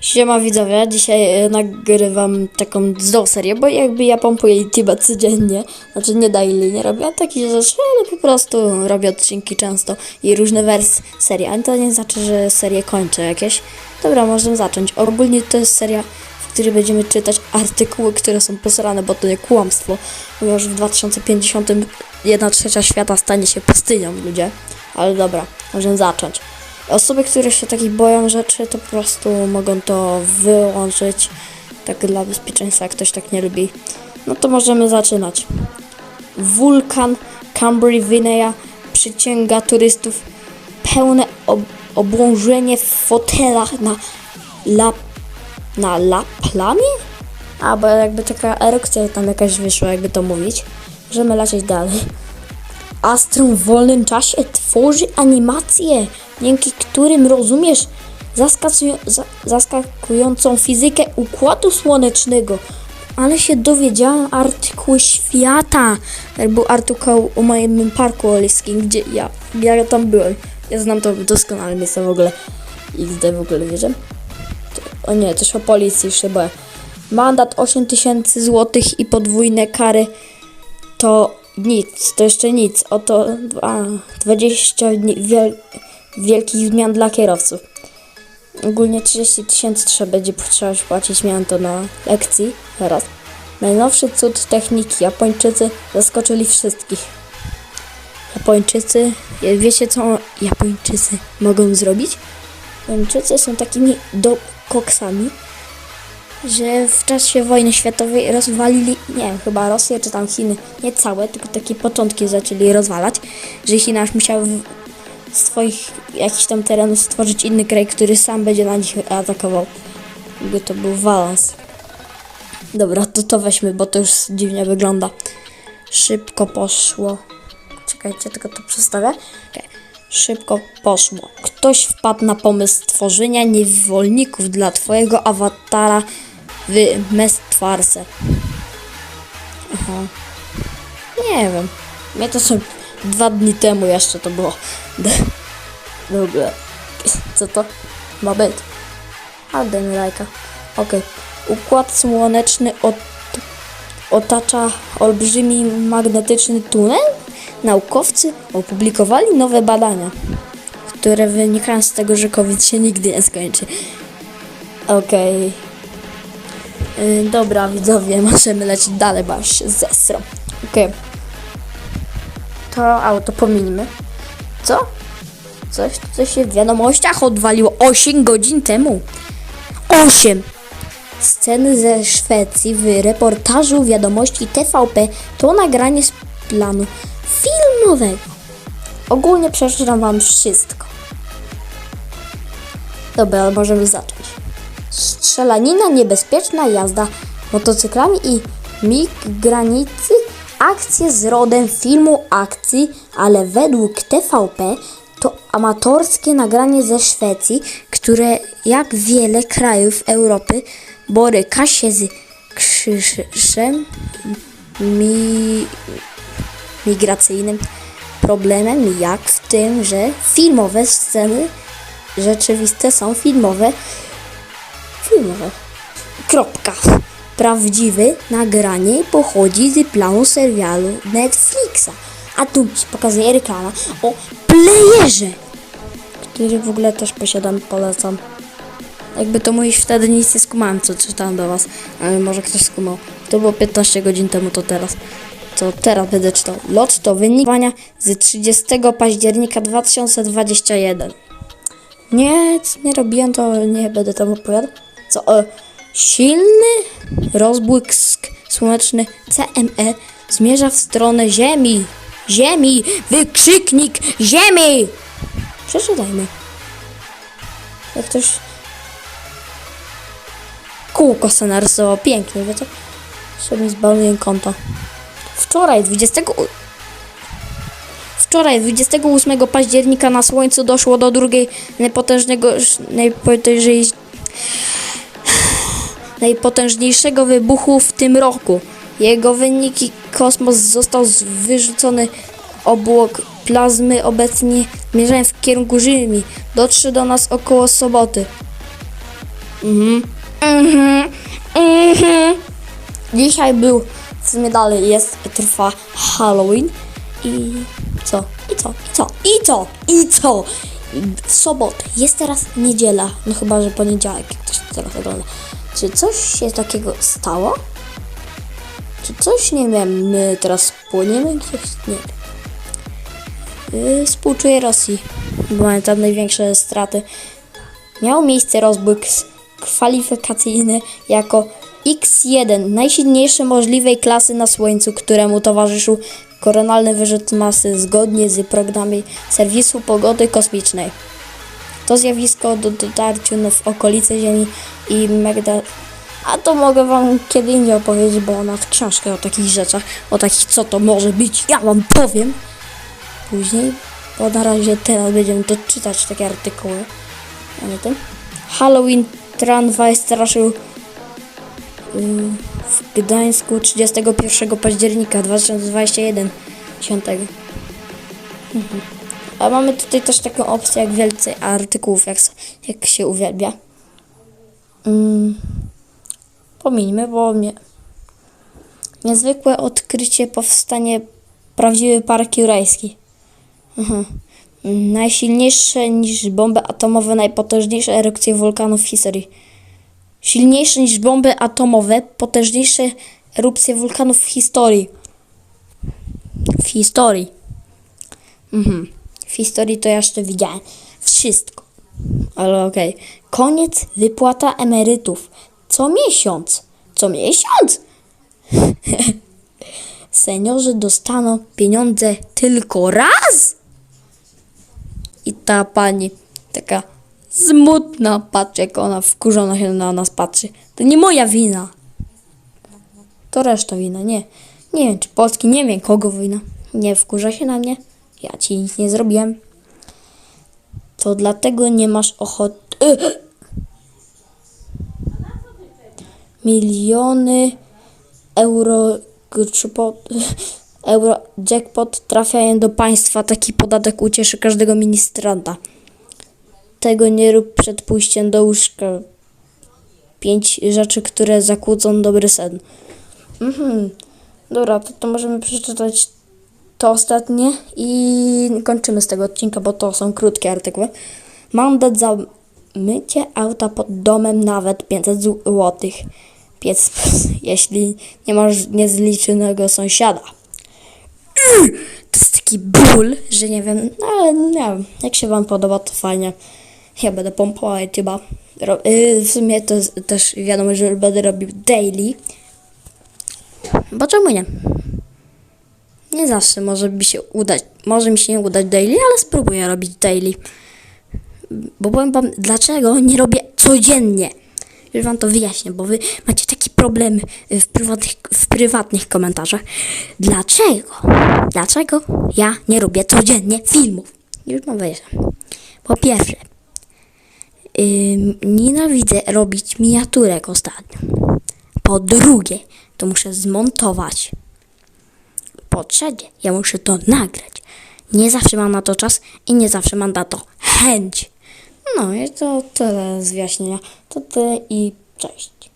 Siema widzowie, dzisiaj e, nagrywam taką znowu serię, bo jakby ja pompuję YouTube'a codziennie, znaczy nie daily, nie robię takich rzeczy, ale po prostu robię odcinki często i różne wersje serii, ale to nie znaczy, że serię kończę jakieś. Dobra, możemy zacząć. Ogólnie to jest seria, w której będziemy czytać artykuły, które są posrane, bo to nie kłamstwo, ponieważ w 2050 jedna trzecia świata stanie się pustynią, ludzie. Ale dobra, możemy zacząć. Osoby, które się takich boją rzeczy, to po prostu mogą to wyłączyć. Tak dla bezpieczeństwa, jak ktoś tak nie lubi. No to możemy zaczynać. Wulkan Cambry Vinea przyciąga turystów. Pełne ob obłążenie w fotelach na la na la plamie? Albo jakby taka erupcja tam jakaś wyszła, jakby to mówić. Możemy lecieć dalej. Astron w wolnym czasie tworzy animacje, dzięki którym rozumiesz zaskakują- za- zaskakującą fizykę układu słonecznego. Ale się dowiedziałam artykuły świata. Był artykuł o moim parku oliskim, gdzie ja, ja tam byłem. Ja znam to doskonale miejsce w ogóle. XD w ogóle wierzę. O nie, też o policji boję. Mandat 8000 zł i podwójne kary to nic, to jeszcze nic. Oto dwa- 20 dni wiel wielkich zmian dla kierowców. Ogólnie 30 tysięcy trzeba będzie trzeba płacić, miałem to na lekcji teraz. Najnowszy cud techniki. Japończycy zaskoczyli wszystkich. Japończycy, wiecie co Japończycy mogą zrobić? Japończycy są takimi dokoksami, że w czasie wojny światowej rozwalili, nie wiem, chyba Rosję czy tam Chiny, nie całe, tylko takie początki zaczęli rozwalać, że China aż musiała w swoich jakichś tam terenów stworzyć inny kraj, który sam będzie na nich atakował. Jakby to był balans. Dobra, to to weźmy, bo to już dziwnie wygląda. Szybko poszło. Czekajcie, tylko to przestawię. Okej. Szybko poszło. Ktoś wpadł na pomysł stworzenia niewolników dla twojego awatara w Mestwarse. Aha. Nie wiem. Mnie to są dwa dni temu jeszcze to było. W ogóle. Co to ma być? A, daj mi lajka. Okej. Układ słoneczny ot otacza olbrzymi magnetyczny tunel? Naukowcy opublikowali nowe badania, które wynikają z tego, że COVID się nigdy nie skończy. Okej. Yy, dobra, widzowie, możemy lecieć dalej, bo się zesram. Okej. To auto pominimy. Co? Coś, co się w wiadomościach odwaliło 8 godzin temu. 8! Sceny ze Szwecji w reportażu wiadomości TVP to nagranie z planu filmowego. Ogólnie przeczytam wam wszystko. Dobra, możemy zacząć. Strzelanina, niebezpieczna jazda motocyklami i mig granicy, akcje z rodem filmu akcji, ale według TVP to amatorskie nagranie ze Szwecji, które jak wiele krajów Europy boryka się z krzyżem mi, migracyjnym problemem, jak w tym, że filmowe sceny rzeczywiste są filmowe. Filmowe. Kropka. Prawdziwe nagranie pochodzi z planu serialu Netflixa. A tu pokazuje reklama o playerze, który w ogóle też posiadam, polecam. Jakby to mówić, wtedy nic nie skumałem, co czytałem do was, ale może ktoś skumał. To było 15 godzin temu, to teraz. To teraz będę czytał. Lot to wynikowania z 30 października 2021. Nie, nie robiłem, to nie będę tam opowiadał. Co? E, silny rozbłysk słoneczny CME zmierza w stronę Ziemi. Ziemi! Wykrzyknik Ziemi! Przeczytajmy. Jak ktoś kółko se narysował pięknie, wiecie? Sobie zbaluję konto. Wczoraj, 20... u- Wczoraj, 28 października na Słońcu doszło do drugiej najpotężnego, najpotężniej, najpotężniejszego wybuchu w tym roku. Jego wyniki kosmos został wyrzucony obłok plazmy obecnie zmierzają w kierunku Ziemi. Dotrze do nas około soboty. Mhm. Mhm. Mhm. Dzisiaj był, sumie dalej jest, trwa Halloween i co? I co? I co? I co? I co? W sobotę. Jest teraz niedziela. No chyba, że poniedziałek, ktoś to teraz ogląda. Czy coś się takiego stało? Czy coś, nie wiem, my teraz płyniemy gdzieś? Nie. Yy, współczuję Rosji, bo mają tam największe straty. Miał miejsce rozbieg s- kwalifikacyjny jako X1 najsilniejszej możliwej klasy na Słońcu, któremu towarzyszył koronalny wyrzut masy zgodnie z programem serwisu pogody kosmicznej. To zjawisko do dotarciu w okolice Ziemi i Magda... A to mogę wam kiedy indziej opowiedzieć, bo ona w książkę o takich rzeczach, o takich co to może być, ja wam powiem później, bo na razie teraz będziemy to czytać takie artykuły. A nie tym. Halloween tramwaj straszył y, w Gdańsku 31 października 2021 10. Mhm. A mamy tutaj też taką opcję jak więcej artykułów, jak, jak się uwielbia. Mm. Pomińmy, bo mnie... Niezwykłe odkrycie powstanie prawdziwy park jurajski. Mhm. Najsilniejsze niż bomby atomowe, najpotężniejsze erupcje wulkanów w historii. Silniejsze niż bomby atomowe, potężniejsze erupcje wulkanów w historii. W historii. Mhm. W historii to ja jeszcze widziałem wszystko. Ale okej. Koniec wypłata emerytów. Co miesiąc. Co miesiąc? Seniorzy dostaną pieniądze tylko raz? I ta pani taka smutna, patrzy jak ona wkurzona się na nas patrzy. To nie moja wina. To reszta wina, nie. Nie wiem, czy Polski, nie wiem kogo wina. Nie wkurza się na mnie. Ja ci nic nie zrobiłem. To dlatego nie masz ochoty. Miliony euro, euro jackpot trafiają do państwa. Taki podatek ucieszy każdego ministranta. Tego nie rób przed pójściem do łóżka. Pięć rzeczy, które zakłócą dobry sen. Mhm. Dobra, to, to możemy przeczytać to ostatnie i kończymy z tego odcinka, bo to są krótkie artykuły. Mandat za mycie auta pod domem nawet 500 zł. Piec, jeśli nie masz niezliczonego sąsiada. To jest taki ból, że nie wiem, no, ale nie wiem, jak się wam podoba, to fajnie. Ja będę YouTube'a. Ro- yy, w sumie to też wiadomo, że będę robił daily. Bo czemu nie? Nie zawsze może mi się udać, może mi się nie udać daily, ale spróbuję robić daily. Bo powiem wam, dlaczego nie robię codziennie. Już wam to wyjaśnię, bo wy macie taki problem w prywatnych, w prywatnych komentarzach. Dlaczego? Dlaczego ja nie robię codziennie filmów? Już wam wyjaśnię. Po pierwsze, ym, nienawidzę robić miniaturek ostatnio. Po drugie, to muszę zmontować. Po trzecie, ja muszę to nagrać. Nie zawsze mam na to czas i nie zawsze mam na to chęć. No i to tyle z wyjaśnienia. To tyle i cześć.